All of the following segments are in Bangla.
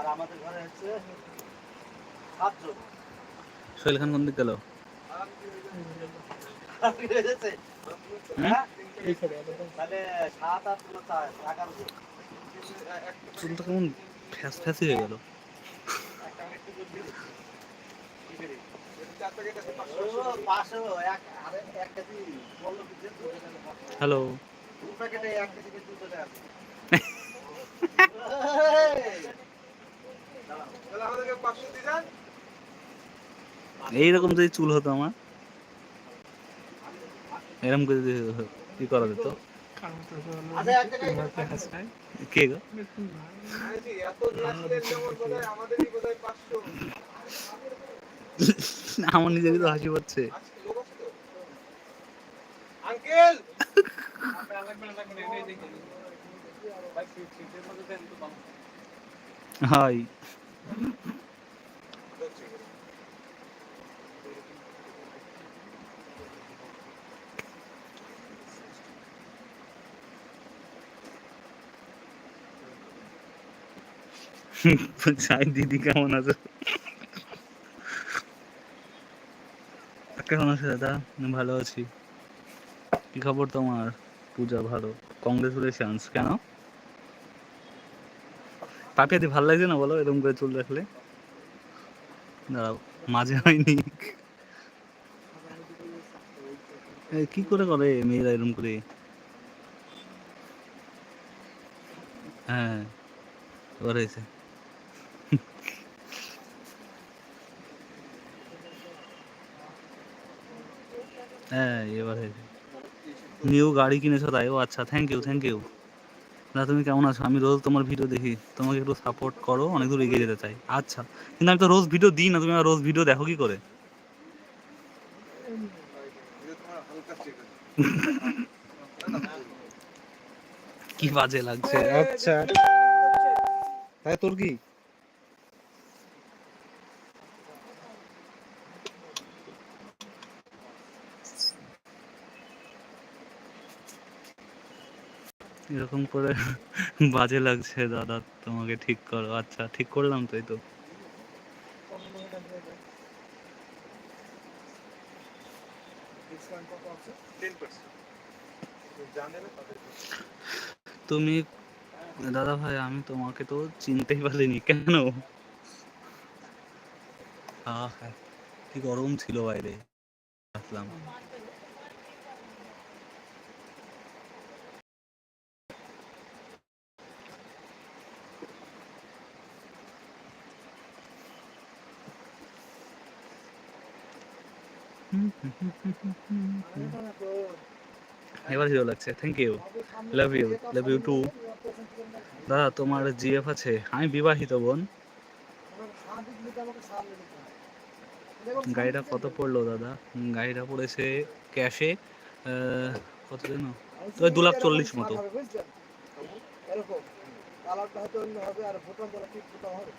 আর আমাদের ঘরে হচ্ছে সাতজন। সোহেল খান কোন দিক গেল? হ্যাঁ? চুলটা কেমন ফ্যাস ফ্যাসি হয়ে গেল। হ্যালো। এক কেজি করে দুটো দেয় আছে। এই! দাঁড়াও। এইরকম যদি চুল হতো আমার এরকম করে যদি কি করা যেত। আচ্ছা, কে গো? আমার নিজেরই তো হাসি পাচ্ছে। আঙ্কেল! হাই। দিদি কেমন আছো? কেমন আছো দাদা? ভালো আছি। কি খবর তোমার? পূজা ভালো? কংগ্রেচুলেশনস কেন? পাপিয়াদি ভালো লাগছে না বলো? এরকম করে চুল রাখলে। মাঝে হয়নি। কি করে করে মেয়েরা এরকম করে? হ্যাঁ এবার হয়েছে। হ্যাঁ এবার হয়েছে। নিউ গাড়ি কিনেছো তাই? ও আচ্ছা থ্যাংক ইউ থ্যাংক ইউ না তুমি কেমন আছো? আমি রোজ তোমার ভিডিও দেখি। তোমাকে একটু সাপোর্ট করো, অনেক দূর এগিয়ে যেতে চাই। আচ্ছা কিন্তু আমি তো রোজ ভিডিও দিই না, তুমি আমার রোজ ভিডিও দেখো কি করে? কি বাজে লাগছে। আচ্ছা। তাই তোর কি? এরকম করে বাজে লাগছে, দাদা, তোমাকে ঠিক করো। আচ্ছা ঠিক করলাম তো, এই তো। তুমি, দাদা ভাই, আমি তোমাকে তো চিনতেই পারিনি, কেন? কি গরম ছিল বাইরে। আসলাম। এবার হিরো লাগছে thank you love you love you too দাদা, তোমার জিএফ আছে, আমি বিবাহিত বোন। গাড়িটা কত পড়ল দাদা? গাড়িটা পড়েছে ক্যাশে কত যেন? ওই দু লাখ চল্লিশ মতো। হবে আর হবে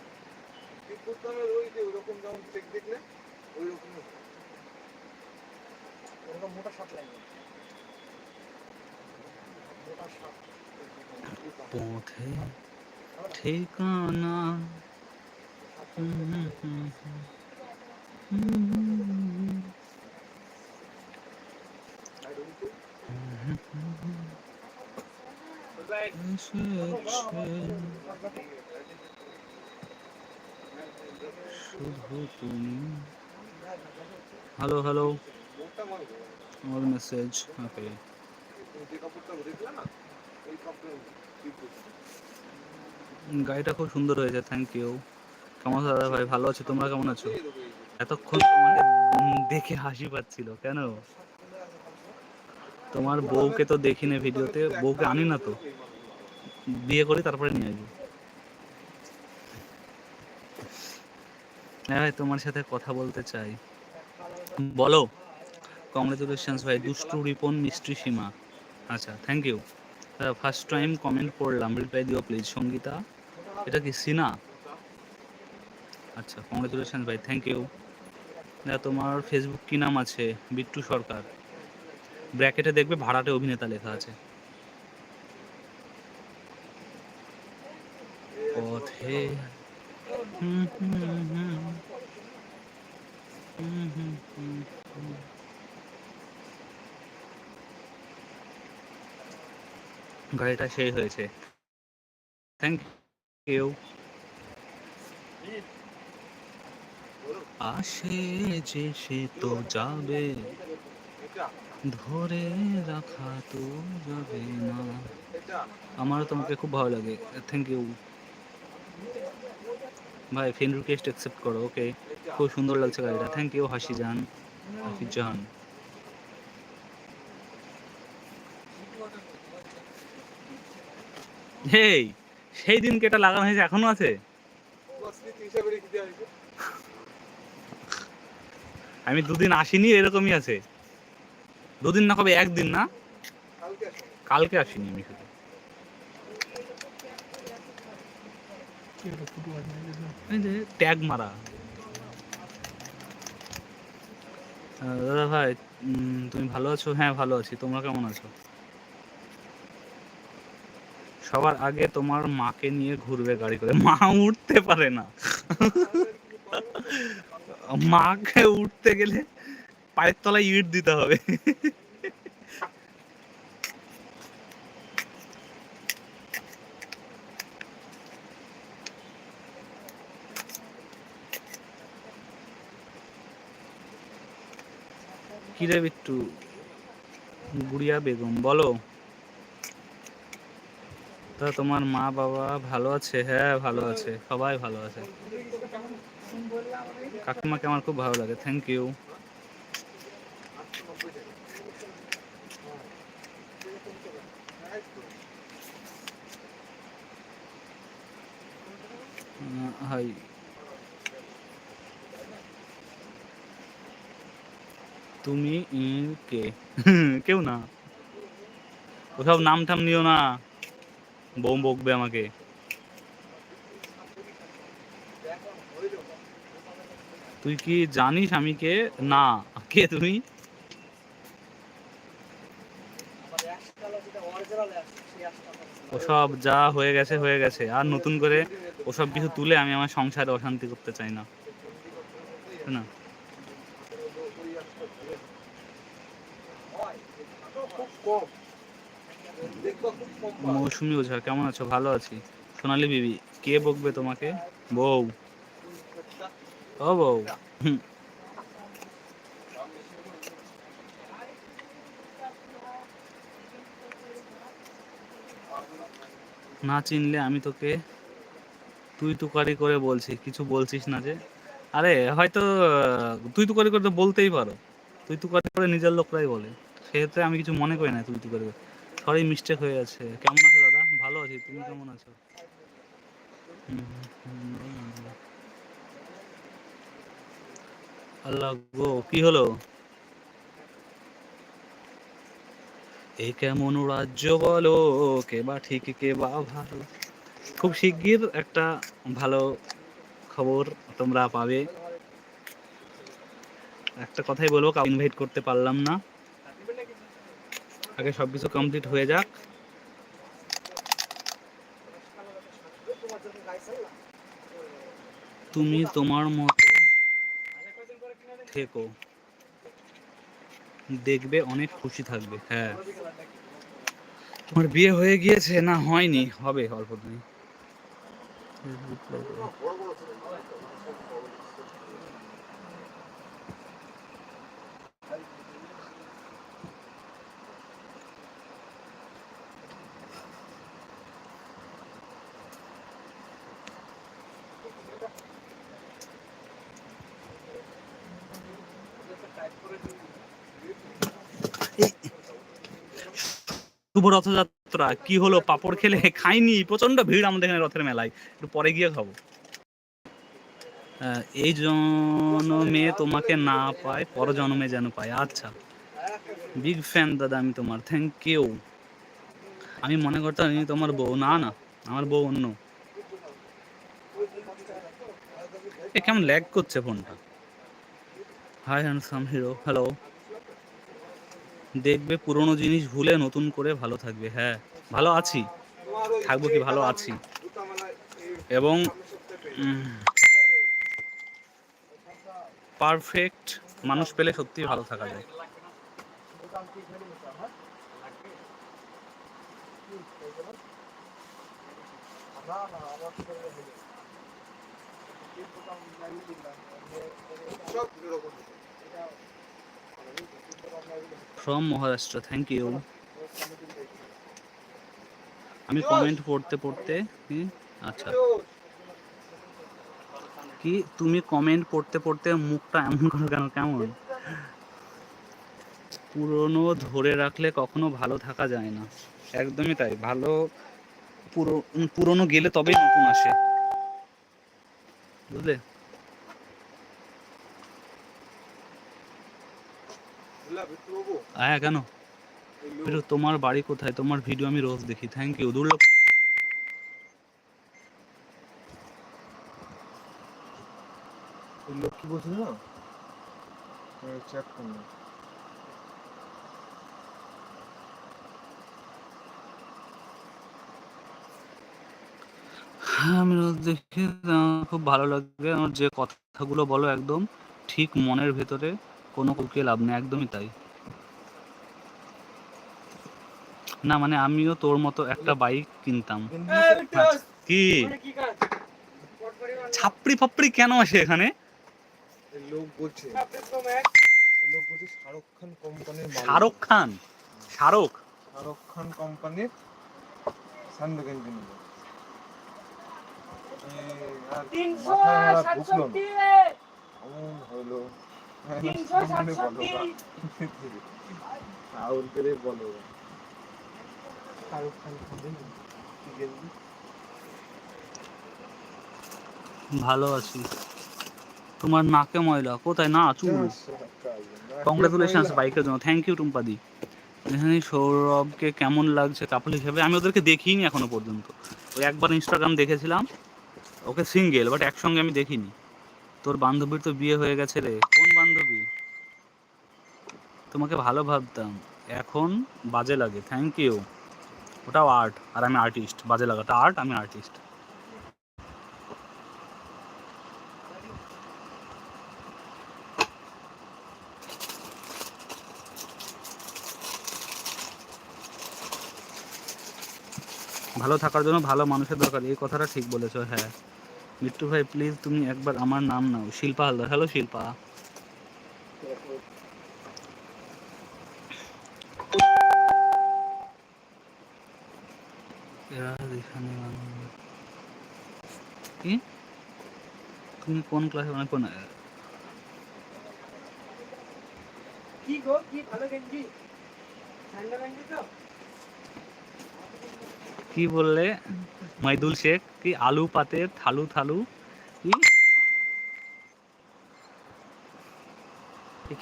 ওই যে ওরকম যেমন চেক দেখলে ওই রকম এরকম মোটা শার্ট লাগবে মোটা পথে ঠিকানা। শুধু তুমি হ্যালো হ্যালো। না ওই কাপড় গাড়িটা খুব সুন্দর হয়েছে থ্যাংক ইউ কেমন দাদা ভাই, ভালো আছি? তোমরা কেমন আছো? এতক্ষণ তোমাকে দেখে হাসি পাচ্ছিল, কেন? তোমার বউকে তো দেখি না ভিডিওতে, বউকে আনি না তো। বিয়ে করি তারপরে নিয়ে আসব। হ্যাঁ ভাই, তোমার সাথে কথা বলতে চাই। বলো। কংগ্রেচুলেশনস ভাই। দুষ্টু রিপন মিষ্টি সীমা। আচ্ছা thank you first time comment পড়লাম রিপ্লাই দিও প্লিজ সঙ্গীতা। এটা কি সিনা? আচ্ছা কংগ্রেচুলেশন ভাই থ্যাংক ইউ তোমার ফেসবুক কি নাম আছে? বিট্টু সরকার। ব্র্যাকেটে দেখবে ভাড়াটে অভিনেতা লেখা আছে। পথে হুম, হুম, হুম। হুম, হুম, হুম, গাড়িটা সেই হয়েছে। থ্যাংক ইউ আসে যে সে তো যাবে, ধরে রাখা তো যাবে না। আমারও তোমাকে খুব ভালো লাগে। থ্যাংক ইউ ভাই ফ্রেন্ড রিকোয়েস্ট অ্যাকসেপ্ট করো ওকে খুব সুন্দর লাগছে গাড়িটা। থ্যাংক ইউ হাসি জান হাসি জাহান হেই, সেই দিনকে এটা লাগানো হয়েছে? এখনও আছে? আমি দুদিন আসিনি, এরকমই আছে। দুদিন না, কবে? একদিন না? কালকে আসিনি আমি শুধু। ট্যাগ মারা। দাদা ভাই তুমি ভালো আছো? হ্যাঁ ভালো আছি। তোমরা কেমন আছো? সবার আগে তোমার মাকে নিয়ে ঘুরবে গাড়ি করে। মা উঠতে পারে না। মাকে উঠতে গেলে পায়ের তলায় ইট দিতে হবে। কিরে বিট্টু? গুড়িয়া বেগম, বলো? তা তোমার মা বাবা ভালো আছে? হ্যাঁ ভালো আছে। সবাই ভালো আছে। কাকিমাকে আমার খুব ভালো লাগে। থ্যাংক ইউ তুমি কে? কেউ না। ওসব নাম টাম নিও না। বউ বকবে আমাকে। তুই কি জানিস আমি কে? না, কে তুমি? ওসব যা হয়ে গেছে হয়ে গেছে। আর নতুন করে ওসব কিছু তুলে আমি আমার সংসারে অশান্তি করতে চাই না। না খুব কম দেখবা খুব কম পাওয়া যায়। মৌসুমি ওঝা কেমন আছো? ভালো আছি। সোনালি বিবি, কে বকবে তোমাকে? বউ। ও বউ। না চিনলে আমি তোকে তুই তুকারি করে বলছি, কিছু বলছিস না যে। আরে, হয়তো তুই তুকারি করে তো বলতেই পারো। তুই তুকারি করে নিজের লোকরাই বলে। সেক্ষেত্রে আমি কিছু মনে করি না তুই তুকারি করে। সরি মিস্টেক হয়ে গেছে। কেমন আছো দাদা? ভালো আছি, তুমি কেমন আছো। আল্লাহ গো, কি হলো? এ কেমন রাজ্য বলো, কে বা ঠিক, কে বা ভালো? খুব শিগগির একটা ভালো খবর তোমরা পাবে। একটা কথাই বলব ইনভাইট করতে পারলাম না। আগে সবকিছু কমপ্লিট হয়ে যাক। তুমি তোমার মতো থেকো। দেখবে অনেক খুশি থাকবে হ্যাঁ। তোমার বিয়ে হয়ে গিয়েছে না হয়নি? হবে অল্প দিন। শুভ রথযাত্রা। কি হলো? পাপড় খেলে খাইনি? প্রচণ্ড ভিড় আমাদের এখানে রথের মেলায়। একটু পরে গিয়ে খাব। এই জন্মে তোমাকে না পায় পর জন্মে যেন পায়। আচ্ছা বিগ ফ্যান দাদা আমি তোমার থ্যাংক ইউ আমি মনে করতাম ইনি তোমার বউ। না না, আমার বউ অন্য। এ, কেমন ল্যাগ করছে ফোনটা হাই হ্যান্ডসাম হিরো হ্যালো দেখবে পুরনো জিনিস ভুলে নতুন করে ভালো থাকবে হ্যাঁ। ভালো আছি, থাকব কি ভালো আছি। এবং পারফেক্ট মানুষ পেলে সত্যি ভালো থাকা যায়। From Maharashtra thank you. আমি কমেন্ট পড়তে পড়তে আচ্ছা। কি তুমি কমেন্ট পড়তে পড়তে মুখটা এমন করো কেন? কেমন? পুরনো ধরে রাখলে কখনো ভালো থাকা যায় না। একদমই তাই, ভালো পুরো, পুরনো গেলে তবেই নতুন আসে। বুঝলে? হ্যাঁ কেন? তোমার বাড়ি কোথায়? তোমার ভিডিও আমি রোজ দেখি। থ্যাংক ইউ দুর্লভ। লোক কি বলছিল? না চেক করলাম। হ্যাঁ আমি রোজ দেখি খুব ভালো লাগে। আমার যে কথাগুলো বলো একদম ঠিক মনের ভেতরে কোনো কুকিয়ে লাভ নেই একদমই তাই। না মানে আমিও তোর মতো একটা বাইক কিনতাম। কি? ছাপড়ি ফাপড়ি কেন আসে এখানে? লোক বলছে লোক বলছে শাহরুখ খান কোম্পানির শাহরুখ খান? শাহরুখ? শাহরুখ খান কোম্পানির স্যান্ডো গেঞ্জি নেবে তিনশো। সাতষট্টি হলো। তিনশো বলো সাতষট্টি। রাহুল করে বলো। ভালো আছি। তোমার নাকে ময়লা, কোথায়? না, চুল। কংগ্রেচুলেশনস বাইকের জন্য। থ্যাংক ইউ টুম্পাদি। এখানে সৌরভকে কেমন লাগছে কাপল হিসেবে? আমি ওদেরকে দেখিনি এখনও পর্যন্ত। ওই একবার ইনস্টাগ্রাম দেখেছিলাম। ওকে সিঙ্গেল বাট একসঙ্গে আমি দেখিনি। তোর বান্ধবীর তো বিয়ে হয়ে গেছে রে। কোন বান্ধবী? তোমাকে ভালো ভাবতাম। এখন বাজে লাগে। থ্যাংক ইউ ওটাও আর্ট আর আমি আর্টিস্ট বাজে লাগাটা। আর্ট আমি আর্টিস্ট ভালো থাকার জন্য ভালো মানুষের দরকার, এই কথাটা ঠিক বলেছ হ্যাঁ। মিট্টু ভাই প্লিজ তুমি একবার আমার নাম নাও। শিল্পা হালদার। হ্যালো শিল্পা এরা এখানে বানানো- কি তুমি কোন ক্লাসে মানে কোন কি গো কি ভালো গেঞ্জি? ঠান্ডা গেঞ্জি তো? কি বললে? মাইদুল শেখ কি আলু পাতে থালু থালু? কি?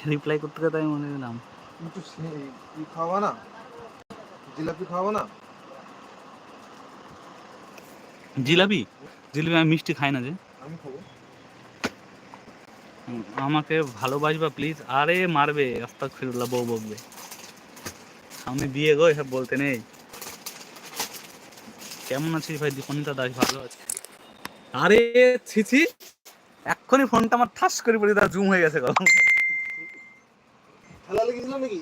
রিপ্লাই করতে করতে আমি মনে গেলাম কিন্তু সে- খাওয়া না? জিলাপি খাওয়া না? জিলাপি? জিলাপি আমি মিষ্টি খাই না যে। আমি খাব। আমাকে ভালোবাসবা প্লিজ আরে মারবে আস্তাক ফিরুল্লাহ বউ বকবে। সামনে বিয়ে গো এসব বলতে নেই। কেমন আছিস ভাই? দীপনিতা দাস ভালো আছে আরে ছিছি এক্ষুনি ফোনটা আমার ঠাস করে পড়ে তার জুম হয়ে গেছে গো। খেলা লেগেছিল নাকি?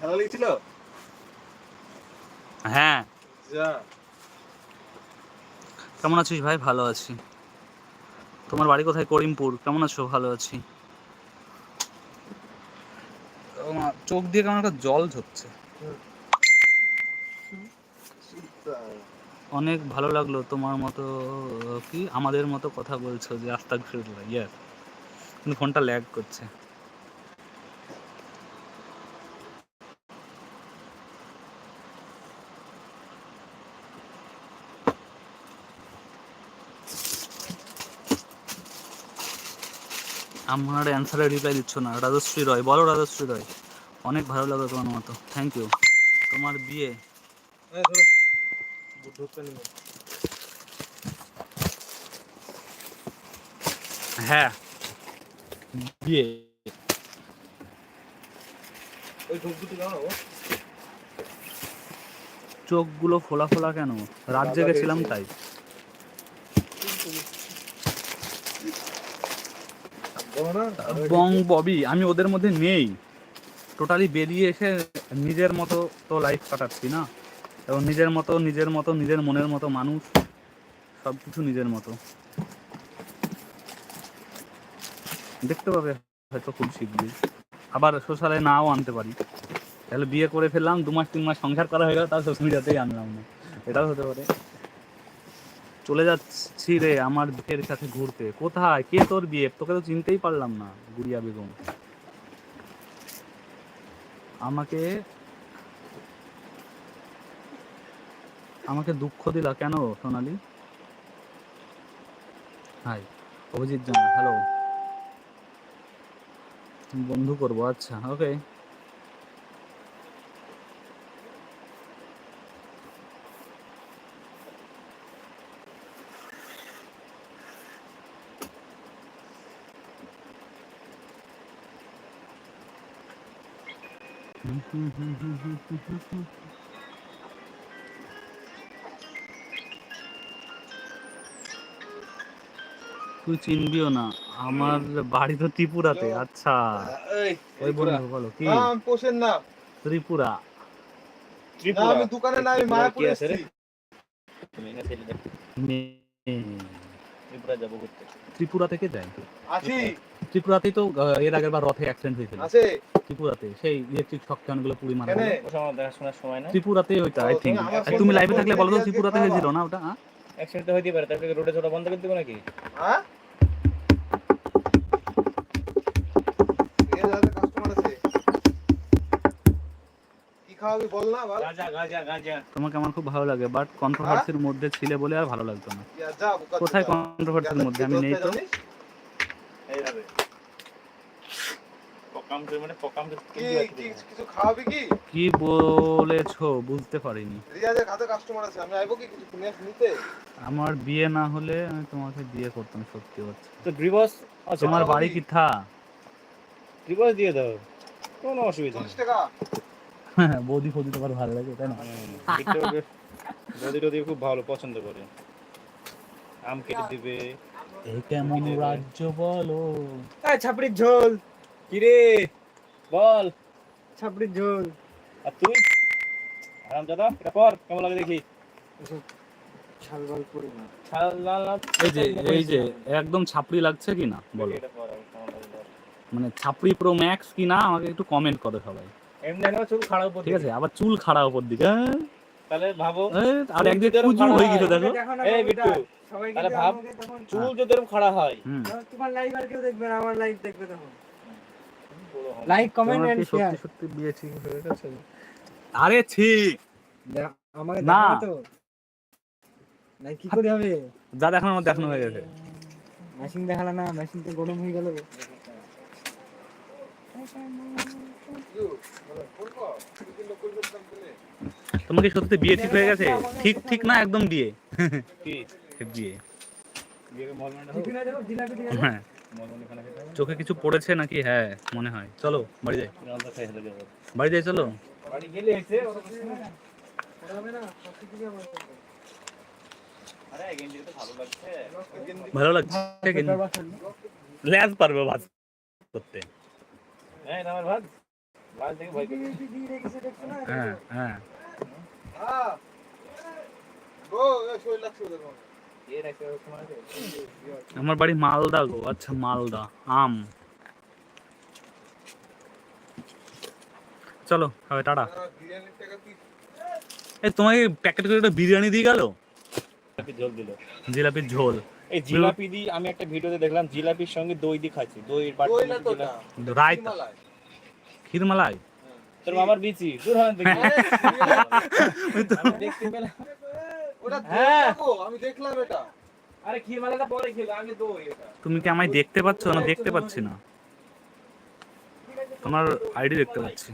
খেলা লেগেছিল? হ্যাঁ। কেমন আছিস ভাই? ভালো আছি। তোমার বাড়ি কোথায়? করিমপুর। কেমন আছো? ভালো আছি। চোখ দিয়ে কেমন একটা জল ঝরছে। অনেক ভালো লাগল তোমার মতো কি? আমাদের মতো কথা বলছো যে আস্তাক ফিরুল্লাহ ইয়ার কিন্তু ফোনটা ল্যাগ করছে। আমার অ্যান্সারে রিপ্লাই দিচ্ছ না। রাজশ্রী রয় বলো রাজশ্রী রয়। অনেক ভালো লাগল তোমার মতো। থ্যাংক ইউ তোমার বিয়ে। হ্যাঁ বিয়ে। চোখগুলো ফোলা ফোলা কেন? রাত জেগেছিলাম তাই বলো না বং ববি, আমি ওদের মধ্যে নেই। টোটালি বেরিয়ে এসে নিজের মতো তো লাইফ কাটাচ্ছি না। এবং নিজের মতো নিজের মতো, নিজের মনের মতো মানুষ সব কিছু নিজের মতো। দেখতে পাবে হয়তো খুব শিখবি আবার সোশ্যালে নাও আনতে পারি। তাহলে বিয়ে করে ফেললাম, দু মাস, তিন মাস সংসার করা হয়ে গেল, তার সোশ্যাল মিডিয়াতেই আনলাম না। এটাও হতে পারে। চলে যাচ্ছি রে আমার বিয়ের সাথে ঘুরতে। কোথায়? কে তোর বিয়ে? তোকে তো চিনতেই পারলাম না, গুড়িয়া বেগম। আমাকে আমাকে দুঃখ দিলা কেন, সোনালি? হাই, অভিজিৎ জানা হ্যালো বন্ধু করব আচ্ছা ওকে তুই চিনবিও না আমার বাড়ি তো ত্রিপুরাতে আচ্ছা। ওই বন্ধু বলো কি? না, আমি পোষের না ত্রিপুরা। আমি দোকানে না আমি মায়াপুর এসেছি। ত্রিপুরা থেকে যায় আছি ত্রিপুরাতেই তো এর আগের বার রথে অ্যাক্সিডেন্ট হয়েছিল। আছে। ত্রিপুরাতে সেই ইলেকট্রিকগুলো পুড়ি মারা সময় না? ত্রিপুরাতে ওইটা আই তুমি লাইভে থাকলে বলো তো ত্রিপুরাতে হয়েছিল। না ওটা হ্যাঁ? অ্যাক্সিডেন্ট হইতে পারে তারপরে রোডে ছোটা বন্ধ করে দেবো নাকি? হ্যাঁ? তোমাকে আমার খুব ভালো লাগে বাট কন্ট্রোভার্সির মধ্যে ছিলে বলে আর ভালো লাগতো না। কোথায়। কন্ট্রোভার্সির মধ্যে? আমি নেই তো। এইভাবে পকাম করে মানে পকাম করে কি কি কিছু খাওয়াবি কি? কি বলেছ? বুঝতে পারিনি। রিয়াজের খাতে কাস্টমার আছে আমি আইবো কি কিছু কিনে নিতে? আমার বিয়ে না হলে আমি তোমাকে বিয়ে করতাম সত্যি হচ্ছে তো তোমার বাড়ি কি? থা গ্রিবস দিয়ে দাও। কোনো অসুবিধা নেই। টাকা। বৌদি ফৌদি তোমার ভালো লাগে তাই না? নদী টদি খুব ভালো পছন্দ করে। আম কেটে দিবে। এ কেমন রাজ্য বলো? এই ছাপড়ির ঝোল। কিরে? বল। ছাপড়ির ঝোল। আর তুই? আরাম দাদা এটা পর কেমন লাগে দেখি? এই যে এই যে একদম ছাপড়ি লাগছে বলো। মানে ছাপড়ি প্রো ম্যাক্স কি না? আমাকে একটু কমেন্ট করো সবাই। এমনি না চুল খাড়া উপর ঠিক আছে আবার চুল খাড়া উপর দিকে হ্যাঁ? তাহলে ভাবো। আর একদিকে কুচু খাড়া হয়ে গেছে দেখো। দেখো এই কবিতা, তাহলে ভাব। চুল যদি এরকম খাড়া হয়। তোমার লাইভ আর কেউ দেখবে না আমার লাইভ দেখবে তখন। লাইক কমেন্ট এন্ড শেয়ার সত্যি সত্যি বিয়ে ঠিক হয়ে গেছে। আরে ঠিক। আমাকে না। তো? নাই কি করে হবে? যা দেখানো আমার দেখানো হয়ে গেছে। মেশিন দেখালা না মেশিন তো গরম হয়ে গেল। ইউ, বলো, ফোন কর। তুই কি নকল করতাম বলে? তোমার কি সত্যি বিয়ে ঠিক হয়ে গেছে? ঠিক ঠিক না একদম বিয়ে? কি বিয়ে। হ্যাঁ। চোখে কিছু পড়েছে নাকি? হ্যাঁ মনে হয়। চলো, বাড়ি যাই। বাড়ি যাই, চলো। ভালো লাগছে ল্যাজ পারবে ভাজ করতে। হ্যাঁ ভাত ভাত না হ্যাঁ হ্যাঁ হ্যাঁ। আমার বাড়ি মালদা গো আচ্ছা মালদা আম। চলো হবে টাটা। এই তোমাকে প্যাকেট করে একটা বিরিয়ানি দিয়ে গেল? ঝোল দিল। জিলাপির ঝোল। এই জিলাপি দি আমি একটা ভিডিওতে দেখলাম জিলাপির সঙ্গে দই দিয়ে খাচ্ছি। দই দই না বাটি রায়তা। ক্ষীরমালাই তোর মামার বিচি। দূর হন দেখি। দেখতে পেলাম। তুমি কি আমায় দেখতে পাচ্ছ না দেখতে পাচ্ছি না? তোমার আইডি দেখতে পাচ্ছি।